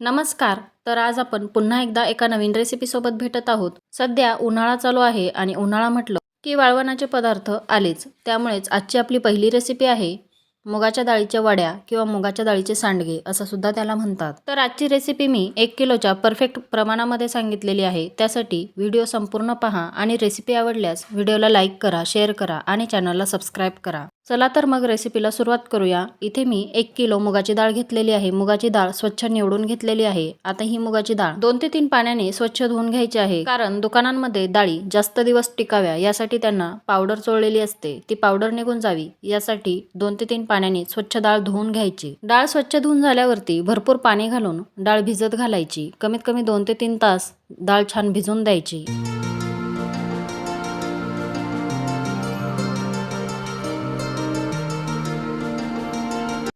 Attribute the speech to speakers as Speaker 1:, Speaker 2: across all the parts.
Speaker 1: नमस्कार तर आज आपण पुन्हा एकदा एका नवीन रेसिपीसोबत भेटत आहोत. सध्या उन्हाळा चालू आहे आणि उन्हाळा म्हटलं की वाळवणाचे पदार्थ आलेच. त्यामुळेच आजची आपली पहिली रेसिपी आहे मुगाच्या डाळीच्या वड्या किंवा मुगाच्या डाळीचे सांडगे असं सुद्धा त्याला म्हणतात. तर आजची रेसिपी मी एक किलोच्या परफेक्ट प्रमाणामध्ये सांगितलेली आहे. त्यासाठी व्हिडिओ संपूर्ण पहा आणि रेसिपी आवडल्यास व्हिडिओला लाईक करा शेअर करा आणि चॅनलला सबस्क्राईब करा. चला तर मग रेसिपीला सुरुवात करूया. इथे मी एक किलो मुगाची डाळ घेतलेली आहे. मुगाची डाळ स्वच्छ निवडून घेतलेली आहे. आता ही मुगाची डाळ दोन ते तीन पाण्याने स्वच्छ धुवून घ्यायची आहे. कारण दुकानांमध्ये डाळी जास्त दिवस टिकाव्या यासाठी त्यांना पावडर चोळलेली असते. ती पावडर निघून जावी यासाठी दोन ते तीन पाण्याने स्वच्छ डाळ धुवून घ्यायची. डाळ स्वच्छ धुवून झाल्यावरती भरपूर पाणी घालून डाळ भिजत घालायची. कमीत कमी दोन ते तीन तास डाळ छान भिजून द्यायची.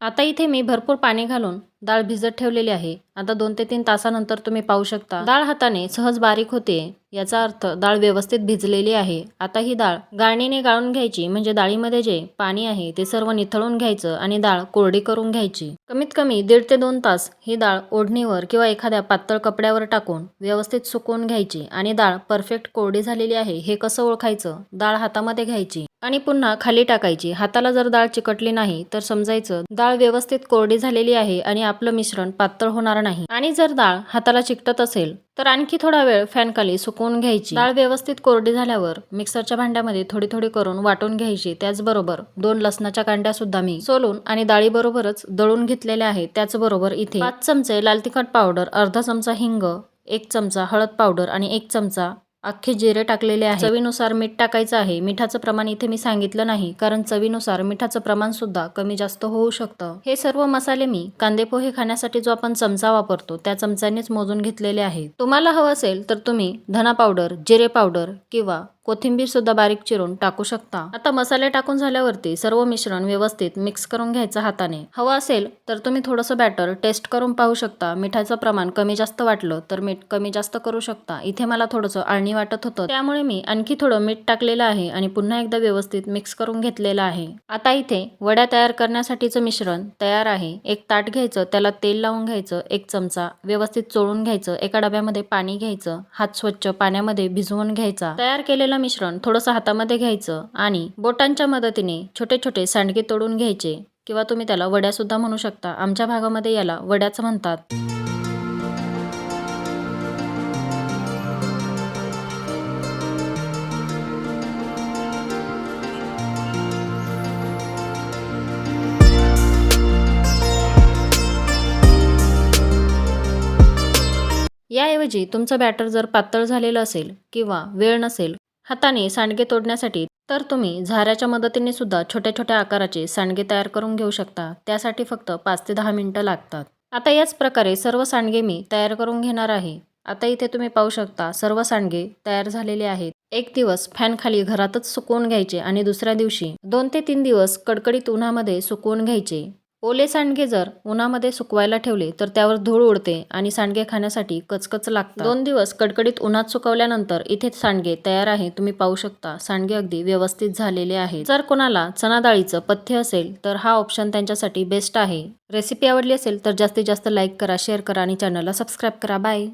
Speaker 1: आता इथे मी भरपूर पाणी घालून डाळ भिजत ठेवलेली आहे. आता दोन ते तीन तासानंतर तुम्ही पाहू शकता. डाळ हाताने सहज बारीक होते याचा अर्थ डाळ व्यवस्थित भिजलेली आहे. आता ही डाळ गाळणीने गाळून घ्यायची म्हणजे डाळीमध्ये जे पाणी आहे ते सर्व निथळून घ्यायचं आणि डाळ कोरडी करून घ्यायची. कमीत कमी दीड ते दोन तास ही डाळ ओढणीवर किंवा एखाद्या पातळ कपड्यावर टाकून व्यवस्थित सुकवून घ्यायची आणि डाळ परफेक्ट कोरडी झालेली आहे हे कसं ओळखायचं? डाळ हातामध्ये घ्यायची. आणि पुन्हा खाली टाकायची. हाताला जर डाळ चिकटली नाही तर समजायचं डाळ व्यवस्थित कोरडी झालेली आहे आणि आपलं मिश्रण पातळ होणार नाही. आणि जर डाळ हाताला चिकटत असेल तर आणखी थोडा वेळ फॅनखाली सुकवून घ्यायची. डाळ व्यवस्थित कोरडी झाल्यावर मिक्सरच्या भांड्यामध्ये थोडी थोडी करून वाटून घ्यायची. त्याचबरोबर दोन लसणाच्या कांड्या सुद्धा मी सोलून आणि डाळीबरोबरच दळून घेतलेल्या आहेत. त्याचबरोबर इथे पाच चमचे लाल तिखट पावडर अर्धा चमचा हिंग एक चमचा हळद पावडर आणि एक चमचा अख्खे जिरे टाकलेले आहे चवीनुसार मीठ टाकायचं आहे. मिठाचं प्रमाण इथे मी सांगितलं नाही कारण चवीनुसार मिठाचं प्रमाण सुद्धा कमी जास्त होऊ शकतं. हे सर्व मसाले मी कांदे पोहे खाण्यासाठी जो आपण चमचा वापरतो त्या चमच्यानेच मोजून घेतलेले आहे तुम्हाला हवं असेल तर तुम्ही धना पावडर जिरे पावडर किंवा कोथिंबीर सुद्धा बारीक चिरून टाकू शकता. आता मसाले टाकून झाल्यावरती सर्व मिश्रण व्यवस्थित मिक्स करून घ्यायचं हाताने. हवं असेल तर तुम्ही थोडंसं बॅटर टेस्ट करून पाहू शकता. मिठाचं प्रमाण कमी जास्त वाटलं तर मीठ कमी जास्त करू शकता. इथे मला थोडंसं आळणी वाटत होतं. त्यामुळे मी आणखी थोडं मीठ टाकलेलं आहे आणि पुन्हा एकदा व्यवस्थित मिक्स करून घेतलेलं आहे. आता इथे वड्या तयार करण्यासाठीचं मिश्रण तयार आहे. एक ताट घ्यायचं त्याला तेल लावून घ्यायचं एक चमचा व्यवस्थित चोळून घ्यायचं एका डब्यामध्ये पाणी घ्यायचं हात स्वच्छ पाण्यामध्ये भिजवून घ्यायचा. तयार केलेलं मिश्रण थोडंसं हातामध्ये घ्यायचं आणि बोटांच्या मदतीने छोटे छोटे सांडगे तोडून घ्यायचे. किंवा तुम्ही त्याला वड्या सुद्धा म्हणू शकता. आमच्या भागामध्ये याला वड्याच म्हणतात. याऐवजी तुमचं बॅटर जर पातळ झालेलं असेल किंवा वेळ नसेल हाताने सांडगे तोडण्यासाठी तर तुम्ही झाऱ्याच्या मदतीने सुद्धा छोट्या छोट्या आकाराचे सांडगे तयार करून घेऊ शकता. त्यासाठी फक्त पाच ते दहा मिनटं लागतात. आता याच प्रकारे सर्व सांडगे मी तयार करून घेणार आहे. आता इथे तुम्ही पाहू शकता सर्व सांडगे तयार झालेले आहेत. एक दिवस फॅन खाली घरातच सुकवून घ्यायचे आणि दुसऱ्या दिवशी दोन ते तीन दिवस कडकडीत उन्हामध्ये सुकवून घ्यायचे. ओले सांडगे जर उन्हामध्ये सुकवायला ठेवले तर त्यावर धूळ उडते आणि सांडगे खाण्यासाठी कचकच लागतात. दोन दिवस कडकडीत उन्हात सुकवल्यानंतर इथे सांडगे तयार आहे तुम्ही पाहू शकता. सांडगे अगदी व्यवस्थित झालेले आहे जर कोणाला चना डाळीचं पथ्य असेल तर हा ऑप्शन त्यांच्यासाठी बेस्ट आहे. रेसिपी आवडली असेल तर जास्तीत जास्त लाईक करा शेअर करा आणि चॅनलला सबस्क्राईब करा. बाय